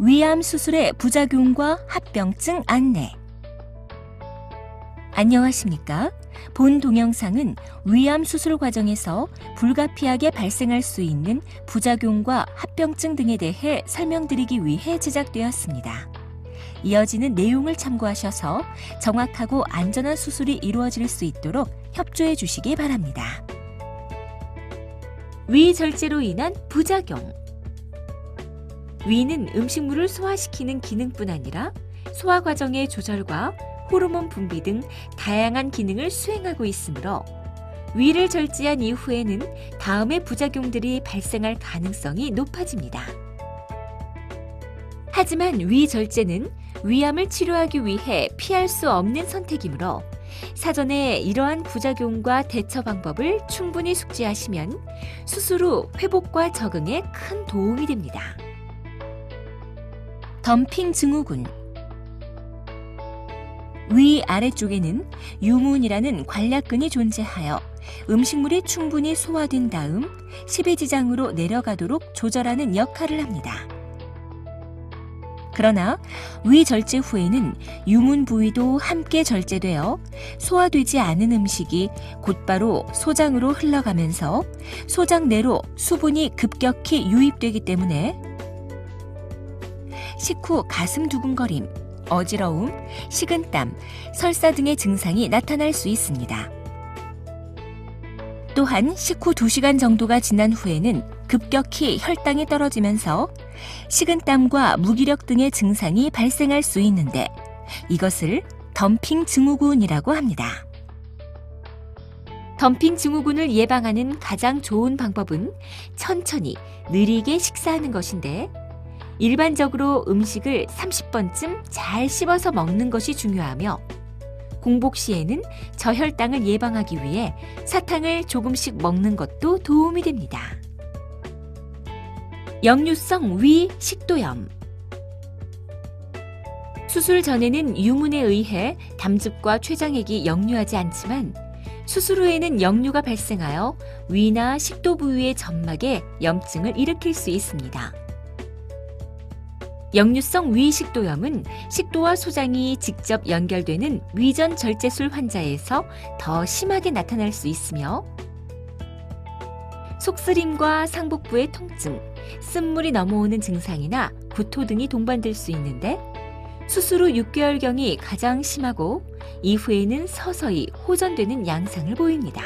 위암 수술의 부작용과 합병증 안내. 안녕하십니까? 본 동영상은 위암 수술 과정에서 불가피하게 발생할 수 있는 부작용과 합병증 등에 대해 설명드리기 위해 제작되었습니다. 이어지는 내용을 참고하셔서 정확하고 안전한 수술이 이루어질 수 있도록 협조해 주시기 바랍니다. 위 절제로 인한 부작용. 위는 음식물을 소화시키는 기능뿐 아니라 소화 과정의 조절과 호르몬 분비 등 다양한 기능을 수행하고 있으므로 위를 절제한 이후에는 다음의 부작용들이 발생할 가능성이 높아집니다. 하지만 위 절제는 위암을 치료하기 위해 피할 수 없는 선택이므로 사전에 이러한 부작용과 대처 방법을 충분히 숙지하시면 수술 후 회복과 적응에 큰 도움이 됩니다. 덤핑 증후군 위 아래쪽에는 유문이라는 관략근이 존재하여 음식물이 충분히 소화된 다음 식이지장으로 내려가도록 조절하는 역할을 합니다. 그러나 위 절제 후에는 유문 부위도 함께 절제되어 소화되지 않은 음식이 곧바로 소장으로 흘러가면서 소장 내로 수분이 급격히 유입되기 때문에 식후 가슴 두근거림, 어지러움, 식은땀, 설사 등의 증상이 나타날 수 있습니다. 또한 식후 2시간 정도가 지난 후에는 급격히 혈당이 떨어지면서 식은땀과 무기력 등의 증상이 발생할 수 있는데 이것을 덤핑 증후군이라고 합니다. 덤핑 증후군을 예방하는 가장 좋은 방법은 천천히 느리게 식사하는 것인데 일반적으로 음식을 30번쯤 잘 씹어서 먹는 것이 중요하며 공복 시에는 저혈당을 예방하기 위해 사탕을 조금씩 먹는 것도 도움이 됩니다. 역류성 위 식도염 수술 전에는 유문에 의해 담즙과 췌장액이 역류하지 않지만 수술 후에는 역류가 발생하여 위나 식도 부위의 점막에 염증을 일으킬 수 있습니다. 역류성 위식도염은 식도와 소장이 직접 연결되는 위전 절제술 환자에서 더 심하게 나타날 수 있으며 속쓰림과 상복부의 통증, 쓴물이 넘어오는 증상이나 구토 등이 동반될 수 있는데 수술 후 6개월경이 가장 심하고 이후에는 서서히 호전되는 양상을 보입니다.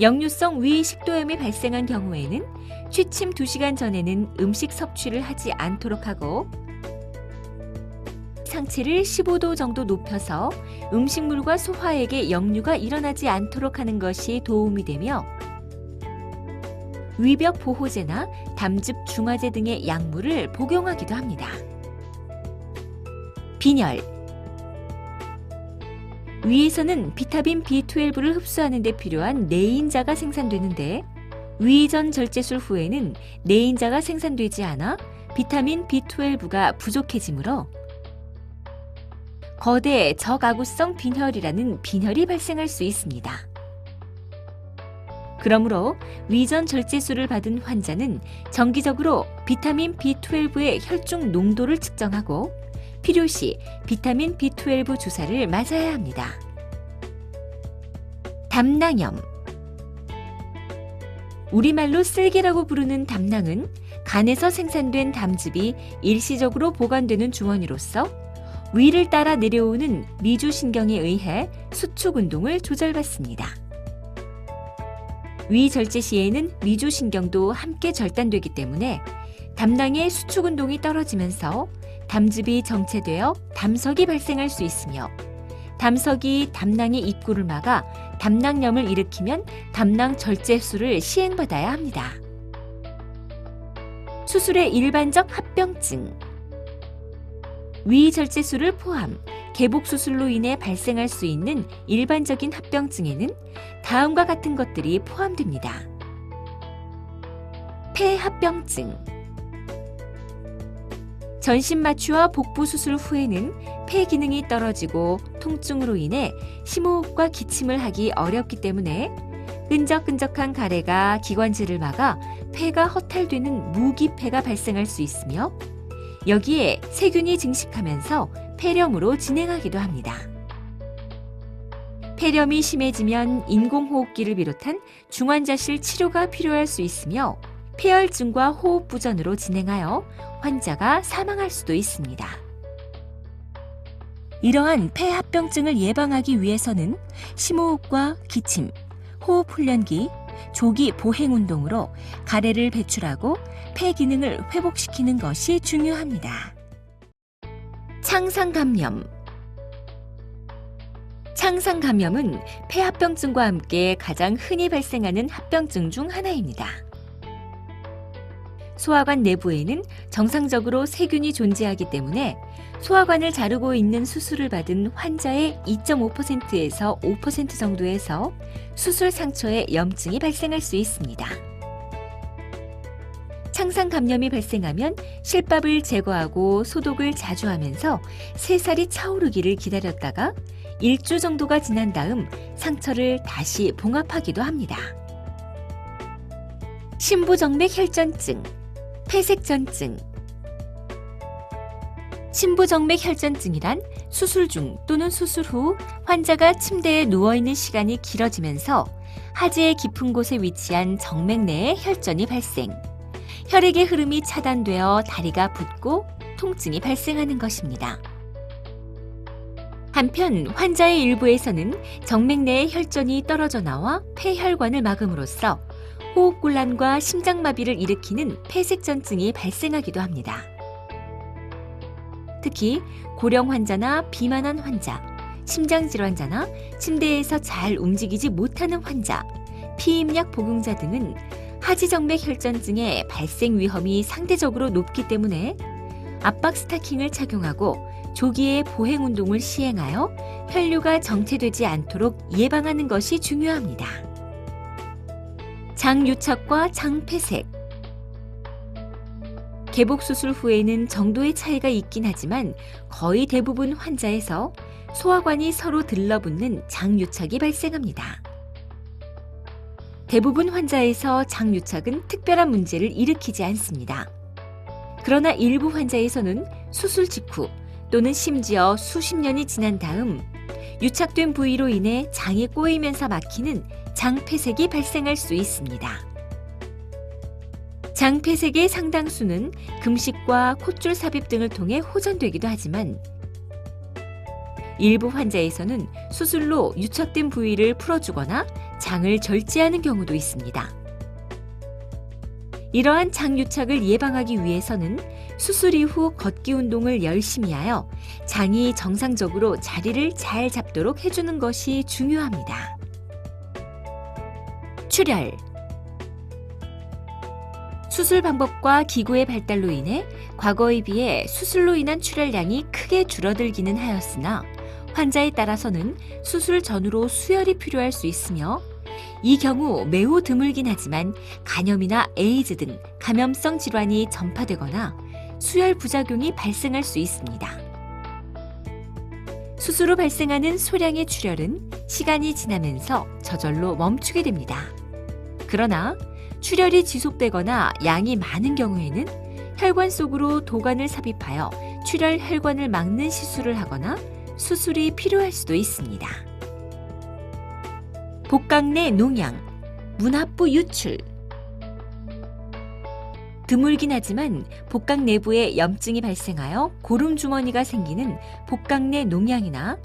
역류성 위식도염이 발생한 경우에는 취침 2시간 전에는 음식 섭취를 하지 않도록 하고 상체를 15도 정도 높여서 음식물과 소화액의 역류가 일어나지 않도록 하는 것이 도움이 되며 위벽 보호제나 담즙 중화제 등의 약물을 복용하기도 합니다. 빈혈 위에서는 비타민 B12를 흡수하는 데 필요한 내인자가 생산되는데 위전 절제술 후에는 내인자가 생산되지 않아 비타민 B12가 부족해지므로 거대 저가구성 빈혈이라는 빈혈이 발생할 수 있습니다. 그러므로 위전 절제술을 받은 환자는 정기적으로 비타민 B12의 혈중 농도를 측정하고 필요시 비타민 B12 주사를 맞아야 합니다. 담낭염 우리말로 쓸개라고 부르는 담낭은 간에서 생산된 담즙이 일시적으로 보관되는 주머니로서 위를 따라 내려오는 미주신경에 의해 수축 운동을 조절받습니다. 위 절제 시에는 미주신경도 함께 절단되기 때문에 담낭의 수축 운동이 떨어지면서 담즙이 정체되어 담석이 발생할 수 있으며 담석이 담낭의 입구를 막아 담낭염을 일으키면 담낭 절제술을 시행받아야 합니다. 수술의 일반적 합병증 위 절제술을 포함 개복 수술로 인해 발생할 수 있는 일반적인 합병증에는 다음과 같은 것들이 포함됩니다. 폐합병증 전신 마취와 복부 수술 후에는 폐 기능이 떨어지고 통증으로 인해 심호흡과 기침을 하기 어렵기 때문에 끈적끈적한 가래가 기관지를 막아 폐가 허탈되는 무기폐가 발생할 수 있으며 여기에 세균이 증식하면서 폐렴으로 진행하기도 합니다. 폐렴이 심해지면 인공호흡기를 비롯한 중환자실 치료가 필요할 수 있으며 폐혈증과 호흡부전으로 진행하여 환자가 사망할 수도 있습니다. 이러한 폐합병증을 예방하기 위해서는 심호흡과 기침, 호흡훈련기, 조기 보행운동으로 가래를 배출하고 폐 기능을 회복시키는 것이 중요합니다. 창상감염 창상감염은 폐합병증과 함께 가장 흔히 발생하는 합병증 중 하나입니다. 소화관 내부에는 정상적으로 세균이 존재하기 때문에 소화관을 자르고 있는 수술을 받은 환자의 2.5%에서 5% 정도에서 수술 상처에 염증이 발생할 수 있습니다. 창상 감염이 발생하면 실밥을 제거하고 소독을 자주 하면서 새살이 차오르기를 기다렸다가 일주 정도가 지난 다음 상처를 다시 봉합하기도 합니다. 신부정맥 혈전증, 폐색전증, 신부정맥 혈전증이란 수술 중 또는 수술 후 환자가 침대에 누워 있는 시간이 길어지면서 하지의 깊은 곳에 위치한 정맥 내에 혈전이 발생. 혈액의 흐름이 차단되어 다리가 붓고 통증이 발생하는 것입니다. 한편 환자의 일부에서는 정맥 내의 혈전이 떨어져 나와 폐혈관을 막음으로써 호흡곤란과 심장마비를 일으키는 폐색전증이 발생하기도 합니다. 특히 고령 환자나 비만한 환자, 심장질환자나 침대에서 잘 움직이지 못하는 환자, 피임약 복용자 등은 하지정맥 혈전증의 발생 위험이 상대적으로 높기 때문에 압박 스타킹을 착용하고 조기에 보행 운동을 시행하여 혈류가 정체되지 않도록 예방하는 것이 중요합니다. 장유착과 장폐색 개복 수술 후에는 정도의 차이가 있긴 하지만 거의 대부분 환자에서 소화관이 서로 들러붙는 장유착이 발생합니다. 대부분 환자에서 장유착은 특별한 문제를 일으키지 않습니다. 그러나 일부 환자에서는 수술 직후 또는 심지어 수십 년이 지난 다음 유착된 부위로 인해 장이 꼬이면서 막히는 장폐색이 발생할 수 있습니다. 장폐색의 상당수는 금식과 콧줄 삽입 등을 통해 호전되기도 하지만 일부 환자에서는 수술로 유착된 부위를 풀어주거나 장을 절제하는 경우도 있습니다. 이러한 장유착을 예방하기 위해서는 수술 이후 걷기 운동을 열심히 하여 장이 정상적으로 자리를 잘 잡도록 해주는 것이 중요합니다. 출혈 수술 방법과 기구의 발달로 인해 과거에 비해 수술로 인한 출혈량이 크게 줄어들기는 하였으나 환자에 따라서는 수술 전후로 수혈이 필요할 수 있으며 이 경우 매우 드물긴 하지만 간염이나 에이즈 등 감염성 질환이 전파되거나 수혈 부작용이 발생할 수 있습니다. 후 발생하는 소량의 출혈은 시간이 지나면서 저절로 멈추게 됩니다. 그러나 출혈이 지속되거나 양이 많은 경우에는 혈관 속으로 도관을 삽입하여 출혈 혈관을 막는 시술을 하거나 수술이 필요할 수도 있습니다. 복강 내 농양, 문합부 유출. 드물긴 하지만 복강 내부에 염증이 발생하여 고름 주머니가 생기는 복강 내 농양이나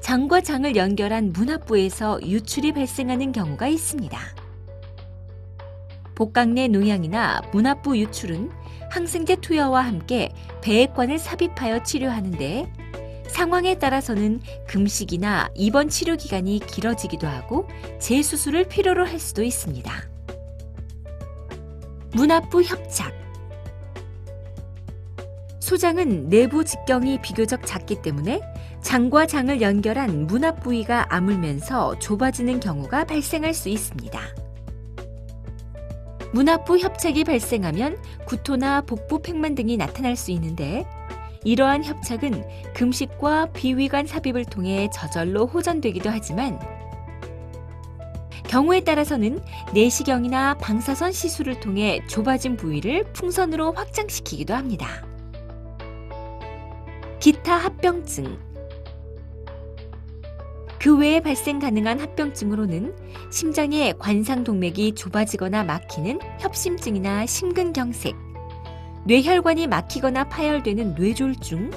장과 장을 연결한 문합부에서 유출이 발생하는 경우가 있습니다. 복강 내 농양이나 문합부 유출은 항생제 투여와 함께 배액관을 삽입하여 치료하는데 상황에 따라서는 금식이나 입원 치료 기간이 길어지기도 하고 재수술을 필요로 할 수도 있습니다. 문합부 협착 소장은 내부 직경이 비교적 작기 때문에 장과 장을 연결한 문합 부위가 아물면서 좁아지는 경우가 발생할 수 있습니다. 문합부 협착이 발생하면 구토나 복부 팽만 등이 나타날 수 있는데 이러한 협착은 금식과 비위관 삽입을 통해 저절로 호전되기도 하지만 경우에 따라서는 내시경이나 방사선 시술을 통해 좁아진 부위를 풍선으로 확장시키기도 합니다. 기타 합병증 그 외에 발생 가능한 합병증으로는 심장의 관상 동맥이 좁아지거나 막히는 협심증이나 심근경색, 뇌혈관이 막히거나 파열되는 뇌졸중,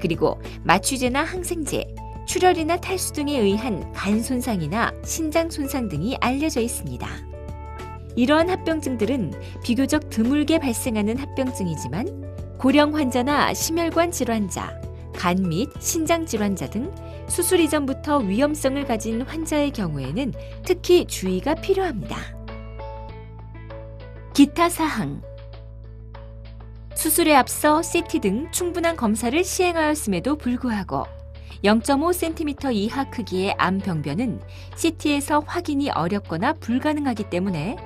그리고 마취제나 항생제, 출혈이나 탈수 등에 의한 간 손상이나 신장 손상 등이 알려져 있습니다. 이러한 합병증들은 비교적 드물게 발생하는 합병증이지만 고령 환자나 심혈관 질환자, 간 및 신장 질환자 등 수술 이전부터 위험성을 가진 환자의 경우에는 특히 주의가 필요합니다. 기타 사항 수술에 앞서 CT 등 충분한 검사를 시행하였음에도 불구하고 0.5cm 이하 크기의 암 병변은 CT에서 확인이 어렵거나 불가능하기 때문에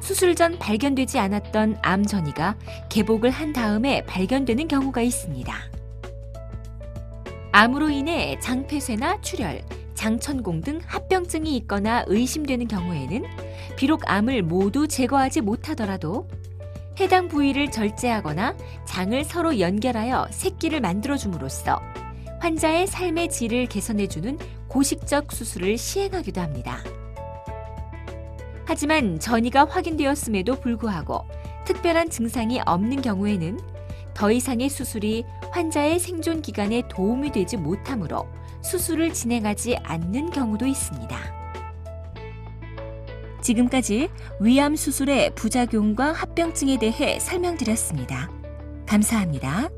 수술 전 발견되지 않았던 암 전이가 개복을 한 다음에 발견되는 경우가 있습니다. 암으로 인해 장폐쇄나 출혈, 장천공 등 합병증이 있거나 의심되는 경우에는 비록 암을 모두 제거하지 못하더라도 해당 부위를 절제하거나 장을 서로 연결하여 새끼를 만들어줌으로써 환자의 삶의 질을 개선해주는 고식적 수술을 시행하기도 합니다. 하지만 전이가 확인되었음에도 불구하고 특별한 증상이 없는 경우에는 더 이상의 수술이 환자의 생존 기간에 도움이 되지 못하므로 수술을 진행하지 않는 경우도 있습니다. 지금까지 위암 수술의 부작용과 합병증에 대해 설명드렸습니다. 감사합니다.